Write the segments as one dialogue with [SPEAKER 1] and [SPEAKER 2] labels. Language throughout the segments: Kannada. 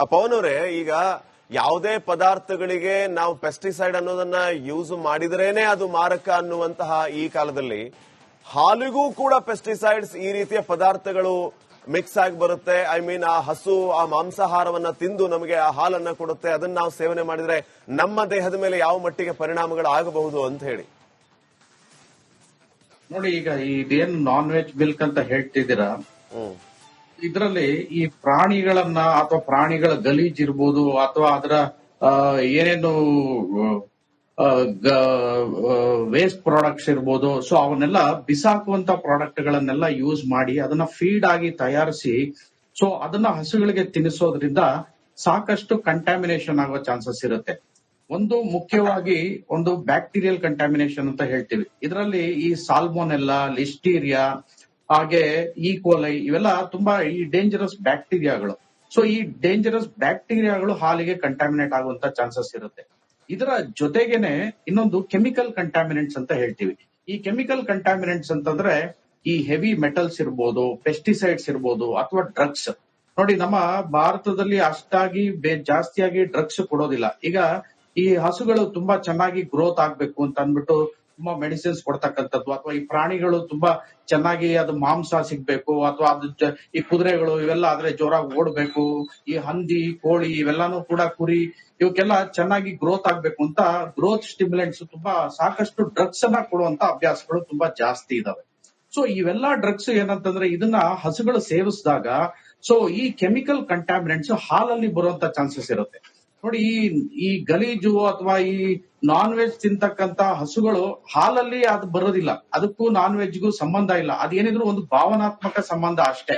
[SPEAKER 1] ಆ, ಪವನ್ ಅವರೇ ಈಗ ಯಾವುದೇ ಪದಾರ್ಥಗಳಿಗೆ ನಾವು ಪೆಸ್ಟಿಸೈಡ್ ಅನ್ನೋದನ್ನ ಯೂಸ್ ಮಾಡಿದ್ರೇನೆ ಅದು ಮಾರಕ ಅನ್ನುವಂತಹ ಈ ಕಾಲದಲ್ಲಿ. ಹಾಲಿಗೂ ಕೂಡ ಪೆಸ್ಟಿಸೈಡ್ಸ್ ಈ ರೀತಿಯ ಪದಾರ್ಥಗಳು ಮಿಕ್ಸ್ ಆಗಿ ಬರುತ್ತೆ. ಐ ಮೀನ್ ಆ ಹಸು ಆ ಮಾಂಸಾಹಾರವನ್ನ ತಿಂದು ನಮಗೆ ಆ ಹಾಲನ್ನ ಕೊಡುತ್ತೆ. ಅದನ್ನ ನಾವು ಸೇವನೆ ಮಾಡಿದ್ರೆ ನಮ್ಮ ದೇಹದ ಮೇಲೆ ಯಾವ ಮಟ್ಟಿಗೆ ಪರಿಣಾಮಗಳು ಆಗಬಹುದು ಅಂತ ಹೇಳಿ.
[SPEAKER 2] ನೋಡಿ ಈಗ ಇದೇನು ನಾನ್ ವೆಜ್ ಮಿಲ್ಕ್ ಅಂತ ಹೇಳ್ತಿದ್ದೀರಾ? ಇದರಲ್ಲಿ ಈ ಪ್ರಾಣಿಗಳನ್ನ ಅಥವಾ ಪ್ರಾಣಿಗಳ ಗಲೀಜ್ ಇರ್ಬೋದು ಅಥವಾ ಅದರ ಏನೇನು ವೇಸ್ಟ್ ಪ್ರಾಡಕ್ಟ್ಸ್ ಇರ್ಬೋದು. ಸೊ ಅವನ್ನೆಲ್ಲ ಬಿಸಾಕುವಂತ ಪ್ರಾಡಕ್ಟ್ ಗಳನ್ನೆಲ್ಲ ಯೂಸ್ ಮಾಡಿ ಅದನ್ನ ಫೀಡ್ ಆಗಿ ತಯಾರಿಸಿ ಸೊ ಅದನ್ನ ಹಸುಗಳಿಗೆ ತಿನ್ನಿಸೋದ್ರಿಂದ ಸಾಕಷ್ಟು ಕಂಟ್ಯಾಮಿನೇಷನ್ ಆಗುವ ಚಾನ್ಸಸ್ ಇರುತ್ತೆ. ಒಂದು ಮುಖ್ಯವಾಗಿ ಒಂದು ಬ್ಯಾಕ್ಟೀರಿಯಲ್ ಕಂಟ್ಯಾಮಿನೇಷನ್ ಅಂತ ಹೇಳ್ತೀವಿ. ಇದರಲ್ಲಿ ಈ ಸಾಲ್ಮೋನೆಲ್ಲ ಲಿಸ್ಟೀರಿಯಾ ಹಾಗೆ ಈ ಕೋಲೈ ಇವೆಲ್ಲ ತುಂಬಾ ಈ ಡೇಂಜರಸ್ ಬ್ಯಾಕ್ಟೀರಿಯಾಗಳು ಸೊ ಈ ಡೇಂಜರಸ್ ಬ್ಯಾಕ್ಟೀರಿಯಾಗಳು ಹಾಲಿಗೆ ಕಂಟಾಮಿನೇಟ್ ಆಗುವಂತ ಚಾನ್ಸಸ್ ಇರುತ್ತೆ. ಇದರ ಜೊತೆಗೇನೆ ಇನ್ನೊಂದು ಕೆಮಿಕಲ್ ಕಂಟಾಮಿನೆಂಟ್ಸ್ ಅಂತ ಹೇಳ್ತೀವಿ. ಈ ಕೆಮಿಕಲ್ ಕಂಟ್ಯಾಮಿನೆಂಟ್ಸ್ ಅಂತಂದ್ರೆ ಈ ಹೆವಿ ಮೆಟಲ್ಸ್ ಇರ್ಬೋದು ಪೆಸ್ಟಿಸೈಡ್ಸ್ ಇರ್ಬೋದು, ಅಥವಾ ಡ್ರಗ್ಸ್ ನೋಡಿ, ನಮ್ಮ ಭಾರತದಲ್ಲಿ ಅಷ್ಟಾಗಿ ಜಾಸ್ತಿಯಾಗಿ ಡ್ರಗ್ಸ್ ಕೊಡೋದಿಲ್ಲ. ಈಗ ಈ ಹಸುಗಳು ತುಂಬಾ ಚೆನ್ನಾಗಿ ಗ್ರೋತ್ ಆಗ್ಬೇಕು ಅಂತ ಅಂದ್ಬಿಟ್ಟು ತುಂಬಾ ಮೆಡಿಸಿನ್ಸ್ ಕೊಡ್ತಕ್ಕಂಥದ್ದು, ಅಥವಾ ಈ ಪ್ರಾಣಿಗಳು ತುಂಬಾ ಚೆನ್ನಾಗಿ ಅದು ಮಾಂಸ ಸಿಗ್ಬೇಕು, ಅಥವಾ ಅದು ಈ ಕುದುರೆಗಳು ಇವೆಲ್ಲ ಆದ್ರೆ ಜೋರಾಗಿ ಓಡ್ಬೇಕು, ಈ ಹಂದಿ, ಕೋಳಿ ಇವೆಲ್ಲಾನು ಕೂಡ ಕುರಿ, ಇವಕ್ಕೆಲ್ಲ ಚೆನ್ನಾಗಿ ಗ್ರೋತ್ ಆಗ್ಬೇಕು ಅಂತ ಗ್ರೋತ್ ಸ್ಟಿಮ್ಯುಲೆಂಟ್ಸ್ ತುಂಬಾ ಸಾಕಷ್ಟು ಡ್ರಗ್ಸ್ ಅನ್ನ ಕೊಡುವಂತ ಅಭ್ಯಾಸಗಳು ತುಂಬಾ ಜಾಸ್ತಿ ಇದಾವೆ. ಸೊ ಇವೆಲ್ಲ ಡ್ರಗ್ಸ್ ಏನಂತಂದ್ರೆ ಇದನ್ನ ಹಸುಗಳು ಸೇವಿಸಿದಾಗ ಸೊ ಈ ಕೆಮಿಕಲ್ ಕಂಟಾಮಿನೆಂಟ್ಸ್ ಹಾಲಲ್ಲಿ ಬರುವಂತ ಚಾನ್ಸಸ್ ಇರುತ್ತೆ. ನೋಡಿ ಈ ಈ ಗಲೀಜು ಅಥವಾ ಈ ನಾನ್ ವೆಜ್ ತಿಂತಕ್ಕಂತ ಹಸುಗಳು ಹಾಲಲ್ಲಿ ಅದು ಬರೋದಿಲ್ಲ. ಅದಕ್ಕೂ ನಾನ್ ವೆಜ್ಗೂ ಸಂಬಂಧ ಇಲ್ಲ. ಅದೇನಿದ್ರು ಒಂದು ಭಾವನಾತ್ಮಕ ಸಂಬಂಧ ಅಷ್ಟೇ.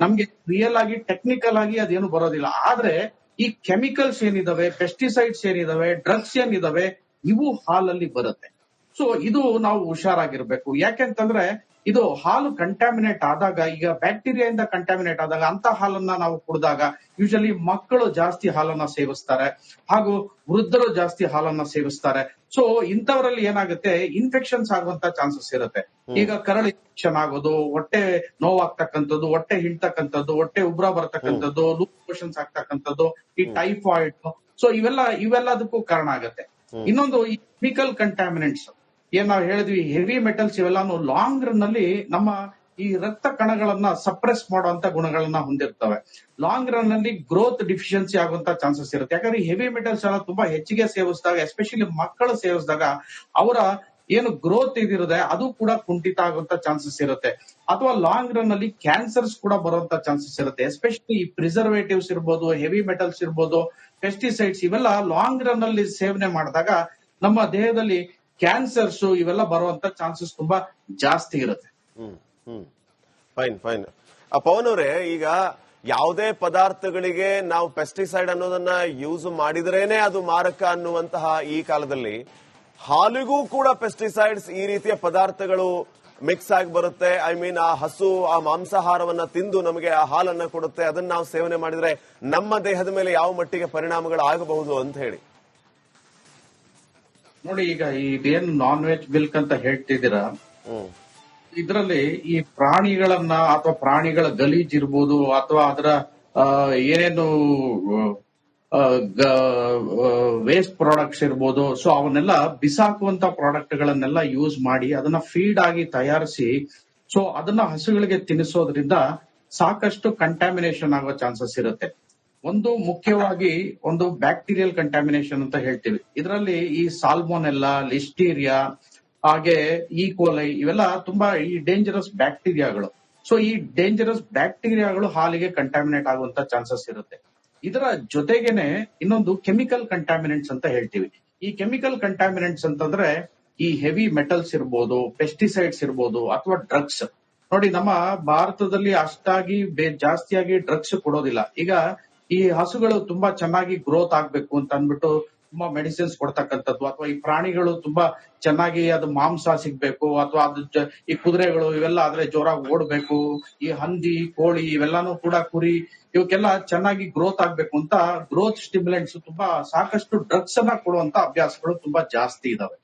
[SPEAKER 2] ನಮ್ಗೆ ರಿಯಲ್ ಆಗಿ ಟೆಕ್ನಿಕಲ್ ಆಗಿ ಅದೇನು ಬರೋದಿಲ್ಲ. ಆದ್ರೆ ಈ ಕೆಮಿಕಲ್ಸ್ ಏನಿದಾವೆ ಪೆಸ್ಟಿಸೈಡ್ಸ್ ಏನಿದಾವೆ ಡ್ರಗ್ಸ್ ಏನಿದಾವೆ ಇವು ಹಾಲಲ್ಲಿ ಬರುತ್ತೆ. ಸೊ ಇದು ನಾವು ಹುಷಾರಾಗಿರ್ಬೇಕು. ಯಾಕೆಂತಂದ್ರೆ ಇದು ಹಾಲು ಕಂಟ್ಯಾಮಿನೇಟ್ ಆದಾಗ ಈಗ ಬ್ಯಾಕ್ಟೀರಿಯಾದಿಂದ ಕಂಟ್ಯಾಮಿನೇಟ್ ಆದಾಗ ಅಂತ ಹಾಲನ್ನ ನಾವು ಕುಡಿದಾಗ ಯೂಶಲಿ ಮಕ್ಕಳು ಜಾಸ್ತಿ ಹಾಲನ್ನ ಸೇವಿಸ್ತಾರೆ. ಹಾಗೂ ವೃದ್ಧರು ಜಾಸ್ತಿ ಹಾಲನ್ನ ಸೇವಿಸ್ತಾರೆ. ಸೊ ಇಂಥವರಲ್ಲಿ ಏನಾಗುತ್ತೆ ಇನ್ಫೆಕ್ಷನ್ಸ್ ಆಗುವಂತ ಚಾನ್ಸಸ್ ಇರುತ್ತೆ. ಈಗ ಕರಳು ಇನ್ಫೆಕ್ಷನ್ ಆಗೋದು ಹೊಟ್ಟೆ ನೋವಾಗ್ತಕ್ಕಂಥದ್ದು ಹೊಟ್ಟೆ ಹಿಂಡ್ತಕ್ಕಂಥದ್ದು ಹೊಟ್ಟೆ ಉಬ್ರ ಬರ್ತಕ್ಕಂಥದ್ದು ಲೂಸ್ ಮೋಷನ್ಸ್ ಆಗ್ತಕ್ಕಂಥದ್ದು ಈ ಟೈಫಾಯ್ಡ್ ಸೊ ಇವೆಲ್ಲ ಇವೆಲ್ಲದಕ್ಕೂ ಕಾರಣ ಆಗುತ್ತೆ. ಇನ್ನೊಂದು ಕೆಮಿಕಲ್ ಕಂಟ್ಯಾಮಿನೆಂಟ್ಸ್ ಏನ್ ನಾವು ಹೇಳಿದ್ವಿ ಹೆವಿ ಮೆಟಲ್ಸ್ ಇವೆಲ್ಲಾನು ಲಾಂಗ್ ರನ್ ಅಲ್ಲಿ ನಮ್ಮ ಈ ರಕ್ತ ಕಣಗಳನ್ನ ಸಪ್ರೆಸ್ ಮಾಡುವಂತ ಗುಣಗಳನ್ನ ಹೊಂದಿರ್ತವೆ. ಲಾಂಗ್ ರನ್ನಲ್ಲಿ ಗ್ರೋತ್ ಡಿಫಿಷಿಯನ್ಸಿ ಆಗುವಂತ ಚಾನ್ಸಸ್ ಇರುತ್ತೆ. ಯಾಕಂದ್ರೆ ಹೆವಿ ಮೆಟಲ್ಸ್ ಎಲ್ಲ ತುಂಬಾ ಹೆಚ್ಚಿಗೆ ಸೇವಿಸಿದಾಗ ಎಸ್ಪೆಷಲಿ ಮಕ್ಕಳು ಸೇವಿಸಿದಾಗ, ಅವರ ಏನು ಗ್ರೋತ್ ಇದಿರುತ್ತೆ, ಅದು ಕೂಡ ಕುಂಠಿತ ಆಗುವಂತ ಚಾನ್ಸಸ್ ಇರುತ್ತೆ. ಅಥವಾ ಲಾಂಗ್ ರನ್ನಲ್ಲಿ ಕ್ಯಾನ್ಸರ್ಸ್ ಕೂಡ ಬರುವಂತ ಚಾನ್ಸಸ್ ಇರುತ್ತೆ. ಎಸ್ಪೆಷಲಿ ಈ ಪ್ರಿಸರ್ವೇಟಿವ್ಸ್ ಇರ್ಬೋದು ಹೆವಿ ಮೆಟಲ್ಸ್ ಇರ್ಬೋದು ಪೆಸ್ಟಿಸೈಡ್ಸ್ ಇವೆಲ್ಲ ಲಾಂಗ್ ರನ್ನಲ್ಲಿ ಸೇವನೆ ಮಾಡಿದಾಗ, ನಮ್ಮ ದೇಹದಲ್ಲಿ ಕ್ಯಾನ್ಸರ್ಸ್ ಇವೆಲ್ಲ ಬರುವಂತ ಚಾನ್ಸಸ್ ತುಂಬಾ ಜಾಸ್ತಿ ಇರುತ್ತೆ.
[SPEAKER 1] ಹ್ಮ್ ಫೈನ್ ಫೈನ್ ಪವನ್ ಅವರೇ, ಈಗ ಯಾವುದೇ ಪದಾರ್ಥಗಳಿಗೆ ನಾವು ಪೆಸ್ಟಿಸೈಡ್ ಅನ್ನೋದನ್ನ ಯೂಸ್ ಮಾಡಿದ್ರೇನೆ ಅದು ಮಾರಕ ಅನ್ನುವಂತಹ ಈ ಕಾಲದಲ್ಲಿ. ಹಾಲಿಗೂ ಕೂಡ ಪೆಸ್ಟಿಸೈಡ್ಸ್ ಈ ರೀತಿಯ ಪದಾರ್ಥಗಳು ಮಿಕ್ಸ್ ಆಗಿ ಬರುತ್ತೆ. ಐ ಮೀನ್ ಆ ಹಸು, ಆ ಮಾಂಸಾಹಾರವನ್ನ ತಿಂದು ನಮಗೆ ಆ ಹಾಲನ್ನ ಕೊಡುತ್ತೆ. ಅದನ್ನ ನಾವು ಸೇವನೆ ಮಾಡಿದ್ರೆ ನಮ್ಮ ದೇಹದ ಮೇಲೆ ಯಾವ ಮಟ್ಟಿಗೆ ಪರಿಣಾಮಗಳು ಆಗಬಹುದು ಅಂತ ಹೇಳಿ.
[SPEAKER 2] ನೋಡಿ ಈಗ ಇದೇನು ನಾನ್ ವೆಜ್ ಮಿಲ್ಕ್ ಅಂತ ಹೇಳ್ತಿದ್ದೀರಾ? ಇದರಲ್ಲಿ ಈ ಪ್ರಾಣಿಗಳನ್ನ ಅಥವಾ ಪ್ರಾಣಿಗಳ ಗಲೀಜ್ ಇರ್ಬೋದು ಅಥವಾ ಅದರ ಆ, ಏನೇನು ವೇಸ್ಟ್ ಪ್ರಾಡಕ್ಟ್ಸ್ ಇರ್ಬೋದು ಸೊ ಅವನ್ನೆಲ್ಲ ಬಿಸಾಕುವಂತ ಪ್ರಾಡಕ್ಟ್ ಗಳನ್ನೆಲ್ಲ ಯೂಸ್ ಮಾಡಿ ಅದನ್ನ ಫೀಡ್ ಆಗಿ ತಯಾರಿಸಿ ಸೊ ಅದನ್ನ ಹಸುಗಳಿಗೆ ತಿನ್ನಿಸೋದ್ರಿಂದ ಸಾಕಷ್ಟು ಕಂಟ್ಯಾಮಿನೇಷನ್ ಆಗೋ ಚಾನ್ಸಸ್ ಇರುತ್ತೆ. ಒಂದು ಮುಖ್ಯವಾಗಿ ಒಂದು ಬ್ಯಾಕ್ಟೀರಿಯಲ್ ಕಂಟ್ಯಾಮಿನೇಷನ್ ಅಂತ ಹೇಳ್ತೀವಿ. ಇದರಲ್ಲಿ ಈ ಸಾಲ್ಮೋನೆಲ್ಲ ಲಿಸ್ಟೀರಿಯಾ ಹಾಗೆ ಈ ಕೋಲೈ ಇವೆಲ್ಲ ತುಂಬಾ ಈ ಡೇಂಜರಸ್ ಬ್ಯಾಕ್ಟೀರಿಯಾಗಳು ಸೊ ಈ ಡೇಂಜರಸ್ ಬ್ಯಾಕ್ಟೀರಿಯಾಗಳು ಹಾಲಿಗೆ ಕಂಟ್ಯಾಮಿನೇಟ್ ಆಗುವಂತ ಚಾನ್ಸಸ್ ಇರುತ್ತೆ. ಇದರ ಜೊತೆಗೇನೆ ಇನ್ನೊಂದು ಕೆಮಿಕಲ್ ಕಂಟ್ಯಾಮಿನೆಂಟ್ಸ್ ಅಂತ ಹೇಳ್ತೀವಿ. ಈ ಕೆಮಿಕಲ್ ಕಂಟಾಮಿನೆಂಟ್ಸ್ ಅಂತಂದ್ರೆ ಈ ಹೆವಿ ಮೆಟಲ್ಸ್ ಇರ್ಬೋದು ಪೆಸ್ಟಿಸೈಡ್ಸ್ ಇರ್ಬೋದು, ಅಥವಾ ಡ್ರಗ್ಸ್ ನೋಡಿ, ನಮ್ಮ ಭಾರತದಲ್ಲಿ ಅಷ್ಟಾಗಿ ಜಾಸ್ತಿಯಾಗಿ ಡ್ರಗ್ಸ್ ಕೊಡೋದಿಲ್ಲ. ಈಗ ಈ ಹಸುಗಳು ತುಂಬಾ ಚೆನ್ನಾಗಿ ಗ್ರೋತ್ ಆಗ್ಬೇಕು ಅಂತ ಅಂದ್ಬಿಟ್ಟು ತುಂಬಾ ಮೆಡಿಸಿನ್ಸ್ ಕೊಡ್ತಕ್ಕಂಥದ್ದು, ಅಥವಾ ಈ ಪ್ರಾಣಿಗಳು ತುಂಬಾ ಚೆನ್ನಾಗಿ ಅದು ಮಾಂಸ ಸಿಗ್ಬೇಕು, ಅಥವಾ ಅದು ಈ ಕುದುರೆಗಳು ಇವೆಲ್ಲ ಆದ್ರೆ ಜೋರಾಗಿ ಓಡ್ಬೇಕು, ಈ ಹಂದಿ, ಕೋಳಿ ಇವೆಲ್ಲಾನು ಕೂಡ ಕುರಿ, ಇವಕ್ಕೆಲ್ಲ ಚೆನ್ನಾಗಿ ಗ್ರೋತ್ ಆಗ್ಬೇಕು ಅಂತ ಗ್ರೋತ್ ಸ್ಟಿಮ್ಯುಲೆಂಟ್ಸ್ ತುಂಬಾ ಸಾಕಷ್ಟು ಡ್ರಗ್ಸ್ ಅನ್ನ ಕೊಡುವಂತ ಅಭ್ಯಾಸಗಳು ತುಂಬಾ ಜಾಸ್ತಿ ಇದಾವೆ.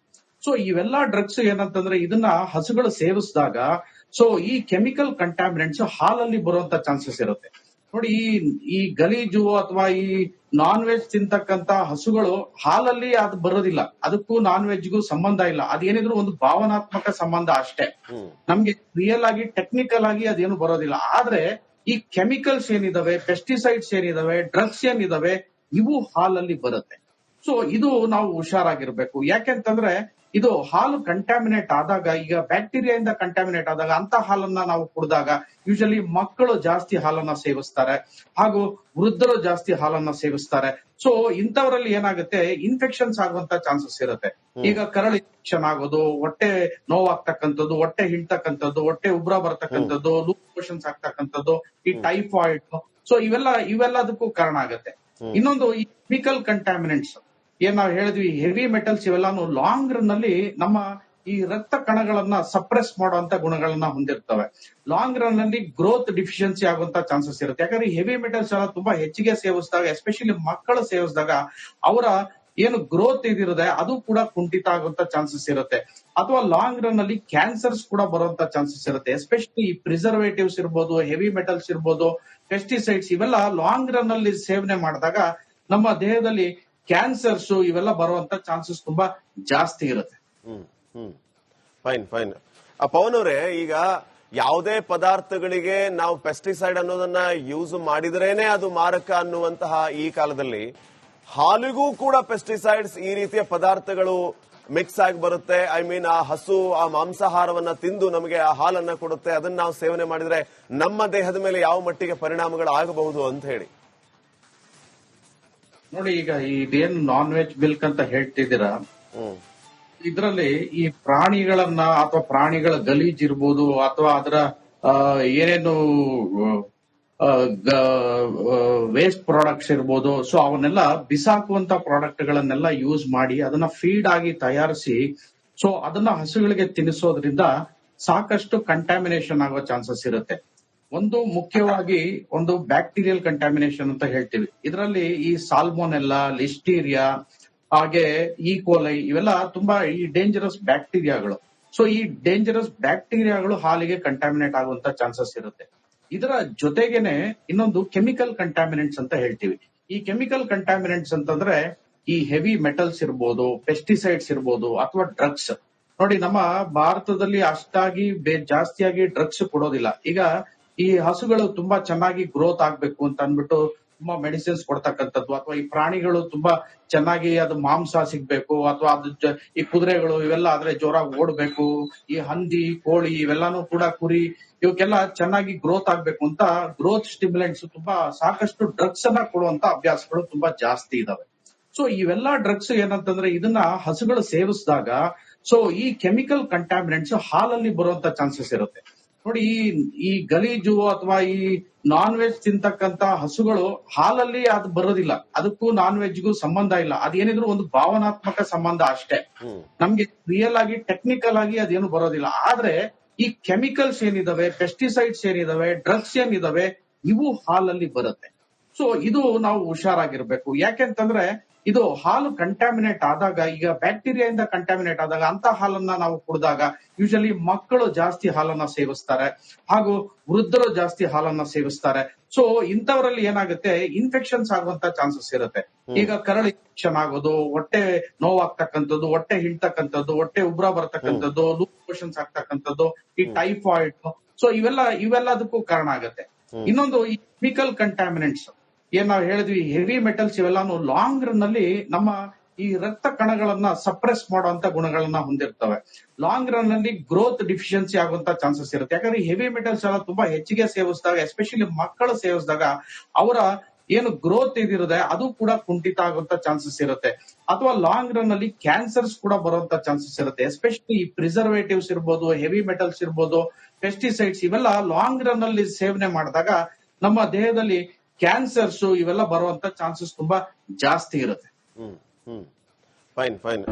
[SPEAKER 2] ಸೊ ಇವೆಲ್ಲ ಡ್ರಗ್ಸ್ ಏನಂತಂದ್ರೆ ಇದನ್ನ ಹಸುಗಳು ಸೇವಿಸಿದಾಗ ಸೊ ಈ ಕೆಮಿಕಲ್ ಕಂಟಾಮಿನೆಂಟ್ಸ್ ಹಾಲಲ್ಲಿ ಬರುವಂತ ಚಾನ್ಸಸ್ ಇರುತ್ತೆ. ನೋಡಿ ಈ ಈ ಗಲೀಜು ಅಥವಾ ಈ ನಾನ್ ವೆಜ್ ತಿಂತಕ್ಕಂತ ಹಸುಗಳು ಹಾಲಲ್ಲಿ ಅದು ಬರೋದಿಲ್ಲ. ಅದಕ್ಕೂ ನಾನ್ ವೆಜ್ಗೂ ಸಂಬಂಧ ಇಲ್ಲ. ಅದೇನಿದ್ರು ಒಂದು ಭಾವನಾತ್ಮಕ ಸಂಬಂಧ ಅಷ್ಟೇ. ನಮ್ಗೆ ರಿಯಲ್ ಆಗಿ ಟೆಕ್ನಿಕಲ್ ಆಗಿ ಅದೇನು ಬರೋದಿಲ್ಲ. ಆದ್ರೆ ಈ ಕೆಮಿಕಲ್ಸ್ ಏನಿದಾವೆ ಪೆಸ್ಟಿಸೈಡ್ಸ್ ಏನಿದಾವೆ ಡ್ರಗ್ಸ್ ಏನಿದಾವೆ ಇವು ಹಾಲಲ್ಲಿ ಬರುತ್ತೆ. ಸೊ ಇದು ನಾವು ಹುಷಾರಾಗಿರ್ಬೇಕು. ಯಾಕೆಂತಂದ್ರೆ ಇದು ಹಾಲು ಕಂಟ್ಯಾಮಿನೇಟ್ ಆದಾಗ ಈಗ ಬ್ಯಾಕ್ಟೀರಿಯಾದಿಂದ ಕಂಟ್ಯಾಮಿನೇಟ್ ಆದಾಗ ಅಂತ ಹಾಲನ್ನ ನಾವು ಕುಡಿದಾಗ ಯೂಶಲಿ ಮಕ್ಕಳು ಜಾಸ್ತಿ ಹಾಲನ್ನ ಸೇವಿಸ್ತಾರೆ. ಹಾಗೂ ವೃದ್ಧರು ಜಾಸ್ತಿ ಹಾಲನ್ನ ಸೇವಿಸ್ತಾರೆ. ಸೊ ಇಂಥವರಲ್ಲಿ ಏನಾಗುತ್ತೆ ಇನ್ಫೆಕ್ಷನ್ಸ್ ಆಗುವಂತ ಚಾನ್ಸಸ್ ಇರುತ್ತೆ. ಈಗ ಕರಳು ಇನ್ಫೆಕ್ಷನ್ ಆಗೋದು ಹೊಟ್ಟೆ ನೋವಾಗ್ತಕ್ಕಂಥದ್ದು ಹೊಟ್ಟೆ ಹಿಂಡ್ತಕ್ಕಂಥದ್ದು ಹೊಟ್ಟೆ ಉಬ್ರ ಬರ್ತಕ್ಕಂಥದ್ದು ಲೂಸ್ ಮೋಷನ್ಸ್ ಆಗ್ತಕ್ಕಂಥದ್ದು ಈ ಟೈಫಾಯ್ಡ್ ಸೊ ಇವೆಲ್ಲ ಇವೆಲ್ಲದಕ್ಕೂ ಕಾರಣ ಆಗುತ್ತೆ. ಇನ್ನೊಂದು ಈ ಕೆಮಿಕಲ್ ಕಂಟ್ಯಾಮಿನೆಂಟ್ಸ್ ಏನ್ ನಾವು ಹೇಳಿದ್ವಿ ಹೆವಿ ಮೆಟಲ್ಸ್ ಇವೆಲ್ಲಾನು ಲಾಂಗ್ ರನ್ ಅಲ್ಲಿ ನಮ್ಮ ಈ ರಕ್ತ ಕಣಗಳನ್ನ ಸಪ್ರೆಸ್ ಮಾಡುವಂತ ಗುಣಗಳನ್ನ ಹೊಂದಿರ್ತವೆ. ಲಾಂಗ್ ರನ್ ಅಲ್ಲಿ ಗ್ರೋತ್ ಡಿಫಿಷಿಯನ್ಸಿ ಆಗುವಂತ ಚಾನ್ಸಸ್ ಇರುತ್ತೆ. ಯಾಕಂದ್ರೆ ಹೆವಿ ಮೆಟಲ್ಸ್ ಎಲ್ಲ ತುಂಬಾ ಹೆಚ್ಚಿಗೆ ಸೇವಿಸಿದಾಗ ಎಸ್ಪೆಷಲಿ ಮಕ್ಕಳು ಸೇವಿಸಿದಾಗ, ಅವರ ಏನು ಗ್ರೋತ್ ಇದಿರುತ್ತೆ, ಅದು ಕೂಡ ಕುಂಠಿತ ಆಗುವಂತ ಚಾನ್ಸಸ್ ಇರುತ್ತೆ. ಅಥವಾ ಲಾಂಗ್ ರನ್ ಅಲ್ಲಿ ಕ್ಯಾನ್ಸರ್ಸ್ ಕೂಡ ಬರುವಂತ ಚಾನ್ಸಸ್ ಇರುತ್ತೆ. ಎಸ್ಪೆಷಲಿ ಈ ಪ್ರಿಸರ್ವೇಟಿವ್ಸ್ ಇರ್ಬೋದು ಹೆವಿ ಮೆಟಲ್ಸ್ ಇರ್ಬೋದು ಪೆಸ್ಟಿಸೈಡ್ಸ್ ಇವೆಲ್ಲ ಲಾಂಗ್ ರನ್ ಅಲ್ಲಿ ಸೇವನೆ ಮಾಡಿದಾಗ ನಮ್ಮ ದೇಹದಲ್ಲಿ ಕ್ಯಾನ್ಸರ್ಸ್ ಇವೆಲ್ಲ ಬರುವಂತ ಚಾನ್ಸಸ್ ತುಂಬಾ ಜಾಸ್ತಿ ಇರುತ್ತೆ.
[SPEAKER 1] Hmm hmm. Fine fine Pavan ಅವರೇ, ಈಗ ಯಾವುದೇ ಪದಾರ್ಥಗಳಿಗೆ ನಾವು ಪೆಸ್ಟಿಸೈಡ್ ಅನ್ನೋದನ್ನ ಯೂಸ್ ಮಾಡಿದ್ರೇನೆ ಅದು ಮಾರಕ ಅನ್ನುವಂತಹ ಈ ಕಾಲದಲ್ಲಿ. ಹಾಲಿಗೂ ಕೂಡ ಪೆಸ್ಟಿಸೈಡ್ಸ್ ಈ ರೀತಿಯ ಪದಾರ್ಥಗಳು ಮಿಕ್ಸ್ ಆಗಿ ಬರುತ್ತೆ. ಐ ಮೀನ್ ಆ ಹಸು, ಆ ಮಾಂಸಾಹಾರವನ್ನ ತಿಂದು ನಮಗೆ ಆ ಹಾಲನ್ನ ಕೊಡುತ್ತೆ. ಅದನ್ನ ನಾವು ಸೇವನೆ ಮಾಡಿದ್ರೆ ನಮ್ಮ ದೇಹದ ಮೇಲೆ ಯಾವ ಮಟ್ಟಿಗೆ ಪರಿಣಾಮಗಳು ಆಗಬಹುದು ಅಂತ ಹೇಳಿ.
[SPEAKER 2] ನೋಡಿ ಈಗ ಇದೇನ್ ನಾನ್ ವೆಜ್ ಮಿಲ್ಕ್ ಅಂತ ಹೇಳ್ತಿದ್ದೀರಾ? ಇದರಲ್ಲಿ ಈ ಪ್ರಾಣಿಗಳನ್ನ ಅಥವಾ ಪ್ರಾಣಿಗಳ ಗಲೀಜ್ ಇರ್ಬೋದು ಅಥವಾ ಅದರ ಏನೇನು ವೇಸ್ಟ್ ಪ್ರಾಡಕ್ಟ್ಸ್ ಇರ್ಬೋದು ಸೊ ಅವನ್ನೆಲ್ಲ ಬಿಸಾಕುವಂತ ಪ್ರಾಡಕ್ಟ್ ಗಳನ್ನೆಲ್ಲ ಯೂಸ್ ಮಾಡಿ ಅದನ್ನ ಫೀಡ್ ಆಗಿ ತಯಾರಿಸಿ ಸೊ ಅದನ್ನ ಹಸುಗಳಿಗೆ ತಿನ್ನಿಸೋದ್ರಿಂದ ಸಾಕಷ್ಟು ಕಂಟ್ಯಾಮಿನೇಷನ್ ಆಗೋ ಚಾನ್ಸಸ್ ಇರುತ್ತೆ. ಒಂದು ಮುಖ್ಯವಾಗಿ ಒಂದು ಬ್ಯಾಕ್ಟೀರಿಯಲ್ ಕಂಟಾಮಿನೇಷನ್ ಅಂತ ಹೇಳ್ತೀವಿ. ಇದರಲ್ಲಿ ಈ ಸಾಲ್ಮೋನೆಲ್ಲಾ ಲಿಸ್ಟೀರಿಯಾ ಹಾಗೆ ಈ ಕೋಲೈ ಇವೆಲ್ಲ ತುಂಬಾ ಈ ಡೇಂಜರಸ್ ಬ್ಯಾಕ್ಟೀರಿಯಾಗಳು ಸೊ ಈ ಡೇಂಜರಸ್ ಬ್ಯಾಕ್ಟೀರಿಯಾಗಳು ಹಾಲಿಗೆ ಕಂಟಾಮಿನೇಟ್ ಆಗುವಂತ ಚಾನ್ಸಸ್ ಇರುತ್ತೆ. ಇದರ ಜೊತೆಗೇನೆ ಇನ್ನೊಂದು ಕೆಮಿಕಲ್ ಕಂಟ್ಯಾಮಿನೆಂಟ್ಸ್ ಅಂತ ಹೇಳ್ತೀವಿ. ಈ ಕೆಮಿಕಲ್ ಕಂಟ್ಯಾಮಿನೆಂಟ್ಸ್ ಅಂತಂದ್ರೆ ಈ ಹೆವಿ ಮೆಟಲ್ಸ್ ಇರ್ಬೋದು ಪೆಸ್ಟಿಸೈಡ್ಸ್ ಇರ್ಬೋದು, ಅಥವಾ ಡ್ರಗ್ಸ್ ನೋಡಿ, ನಮ್ಮ ಭಾರತದಲ್ಲಿ ಅಷ್ಟಾಗಿ ಜಾಸ್ತಿಯಾಗಿ ಡ್ರಗ್ಸ್ ಕೊಡೋದಿಲ್ಲ. ಈಗ ಈ ಹಸುಗಳು ತುಂಬಾ ಚೆನ್ನಾಗಿ ಗ್ರೋತ್ ಆಗ್ಬೇಕು ಅಂತ ಅಂದ್ಬಿಟ್ಟು ತುಂಬಾ ಮೆಡಿಸಿನ್ಸ್ ಕೊಡ್ತಕ್ಕಂಥದ್ದು. ಅಥವಾ ಈ ಪ್ರಾಣಿಗಳು ತುಂಬಾ ಚೆನ್ನಾಗಿ ಅದು ಮಾಂಸ ಸಿಗ್ಬೇಕು, ಅಥವಾ ಅದು ಈ ಕುದುರೆಗಳು ಇವೆಲ್ಲ ಆದ್ರೆ ಜೋರಾಗಿ ಓಡ್ಬೇಕು. ಈ ಹಂದಿ, ಕೋಳಿ ಇವೆಲ್ಲಾನು ಕೂಡ ಕುರಿ, ಇವಕ್ಕೆಲ್ಲ ಚೆನ್ನಾಗಿ ಗ್ರೋತ್ ಆಗ್ಬೇಕು ಅಂತ ಗ್ರೋತ್ ಸ್ಟಿಮ್ಯುಲೆಂಟ್ಸ್ ತುಂಬಾ ಸಾಕಷ್ಟು ಡ್ರಗ್ಸ್ ಅನ್ನ ಕೊಡುವಂತ ಅಭ್ಯಾಸಗಳು ತುಂಬಾ ಜಾಸ್ತಿ ಇದಾವೆ. ಸೊ ಇವೆಲ್ಲಾ ಡ್ರಗ್ಸ್ ಏನಂತಂದ್ರೆ ಇದನ್ನ ಹಸುಗಳು ಸೇವಿಸಿದಾಗ ಸೊ ಈ ಕೆಮಿಕಲ್ ಕಂಟಾಮಿನೆಂಟ್ಸ್ ಹಾಲಲ್ಲಿ ಬರುವಂತ ಚಾನ್ಸಸ್ ಇರುತ್ತೆ. ನೋಡಿ ಈ ಈ ಗಲೀಜು ಅಥವಾ ಈ ನಾನ್ ವೆಜ್ ತಿಂತಕ್ಕಂತ ಹಸುಗಳು ಹಾಲಲ್ಲಿ ಅದು ಬರೋದಿಲ್ಲ. ಅದಕ್ಕೂ ನಾನ್ ವೆಜ್ಗೂ ಸಂಬಂಧ ಇಲ್ಲ. ಅದೇನಿದ್ರು ಒಂದು ಭಾವನಾತ್ಮಕ ಸಂಬಂಧ ಅಷ್ಟೇ. ನಮ್ಗೆ ರಿಯಲ್ ಆಗಿ ಟೆಕ್ನಿಕಲ್ ಆಗಿ ಅದೇನು ಬರೋದಿಲ್ಲ. ಆದ್ರೆ ಈ ಕೆಮಿಕಲ್ಸ್ ಏನಿದಾವೆ ಪೆಸ್ಟಿಸೈಡ್ಸ್ ಏನಿದಾವೆ ಡ್ರಗ್ಸ್ ಏನಿದಾವೆ ಇವು ಹಾಲಲ್ಲಿ ಬರುತ್ತೆ. ಸೊ ಇದು ನಾವು ಹುಷಾರಾಗಿರ್ಬೇಕು. ಯಾಕೆಂತಂದ್ರೆ ಇದು ಹಾಲು ಕಂಟ್ಯಾಮಿನೇಟ್ ಆದಾಗ ಈಗ ಬ್ಯಾಕ್ಟೀರಿಯಾದಿಂದ ಕಂಟ್ಯಾಮಿನೇಟ್ ಆದಾಗ ಅಂತ ಹಾಲನ್ನ ನಾವು ಕುಡಿದಾಗ ಯೂಶಲಿ ಮಕ್ಕಳು ಜಾಸ್ತಿ ಹಾಲನ್ನ ಸೇವಿಸ್ತಾರೆ. ಹಾಗೂ ವೃದ್ಧರು ಜಾಸ್ತಿ ಹಾಲನ್ನ ಸೇವಿಸ್ತಾರೆ. ಸೊ ಇಂಥವರಲ್ಲಿ ಏನಾಗುತ್ತೆ ಇನ್ಫೆಕ್ಷನ್ಸ್ ಆಗುವಂತ ಚಾನ್ಸಸ್ ಇರುತ್ತೆ. ಈಗ ಕರಳು ಇನ್ಫೆಕ್ಷನ್ ಆಗೋದು ಹೊಟ್ಟೆ ನೋವಾಗ್ತಕ್ಕಂಥದ್ದು ಹೊಟ್ಟೆ ಹಿಡ್ತಕ್ಕಂಥದ್ದು ಹೊಟ್ಟೆ ಉಬ್ರ ಬರ್ತಕ್ಕಂಥದ್ದು ಲೂಸ್ ಮೋಷನ್ಸ್ ಆಗ್ತಕ್ಕಂಥದ್ದು ಈ ಟೈಫಾಯ್ಡ್ ಸೊ ಇವೆಲ್ಲ ಇವೆಲ್ಲದಕ್ಕೂ ಕಾರಣ ಆಗುತ್ತೆ. ಇನ್ನೊಂದು ಈ ಕೆಮಿಕಲ್ ಕಂಟ್ಯಾಮಿನೆಂಟ್ಸ್ ಏನ್ ನಾವು ಹೇಳಿದ್ವಿ ಹೆವಿ ಮೆಟಲ್ಸ್ ಇವೆಲ್ಲಾನು ಲಾಂಗ್ ರನ್ ಅಲ್ಲಿ ನಮ್ಮ ಈ ರಕ್ತ ಕಣಗಳನ್ನ ಸಪ್ರೆಸ್ ಮಾಡುವಂತ ಗುಣಗಳನ್ನ ಹೊಂದಿರ್ತವೆ. ಲಾಂಗ್ ರನ್ ಅಲ್ಲಿ ಗ್ರೋತ್ ಡಿಫಿಷಿಯನ್ಸಿ ಆಗುವಂತ ಚಾನ್ಸಸ್ ಇರುತ್ತೆ. ಯಾಕಂದ್ರೆ ಹೆವಿ ಮೆಟಲ್ಸ್ ಎಲ್ಲ ತುಂಬಾ ಹೆಚ್ಚಿಗೆ ಸೇವಿಸಿದಾಗ ಎಸ್ಪೆಷಲಿ ಮಕ್ಕಳು ಸೇವಿಸಿದಾಗ, ಅವರ ಏನು ಗ್ರೋತ್ ಇದಿರದೆ ಅದು ಕೂಡ ಕುಂಠಿತ ಆಗುವಂತ ಚಾನ್ಸಸ್ ಇರುತ್ತೆ. ಅಥವಾ ಲಾಂಗ್ ರನ್ ಅಲ್ಲಿ ಕ್ಯಾನ್ಸರ್ಸ್ ಕೂಡ ಬರುವಂತ ಚಾನ್ಸಸ್ ಇರುತ್ತೆ. ಎಸ್ಪೆಷಲಿ ಈ ಪ್ರಿಸರ್ವೇಟಿವ್ಸ್ ಇರ್ಬೋದು ಹೆವಿ ಮೆಟಲ್ಸ್ ಇರ್ಬೋದು ಪೆಸ್ಟಿಸೈಡ್ಸ್ ಇವೆಲ್ಲ ಲಾಂಗ್ ರನ್ ಅಲ್ಲಿ ಸೇವನೆ ಮಾಡಿದಾಗ ನಮ್ಮ ದೇಹದಲ್ಲಿ ಕ್ಯಾನ್ಸರ್ಸ್ ಇವೆಲ್ಲ ಬರುವಂತ ಚಾನ್ಸಸ್ ತುಂಬಾ ಜಾಸ್ತಿ ಇರುತ್ತೆ.
[SPEAKER 1] Fine fine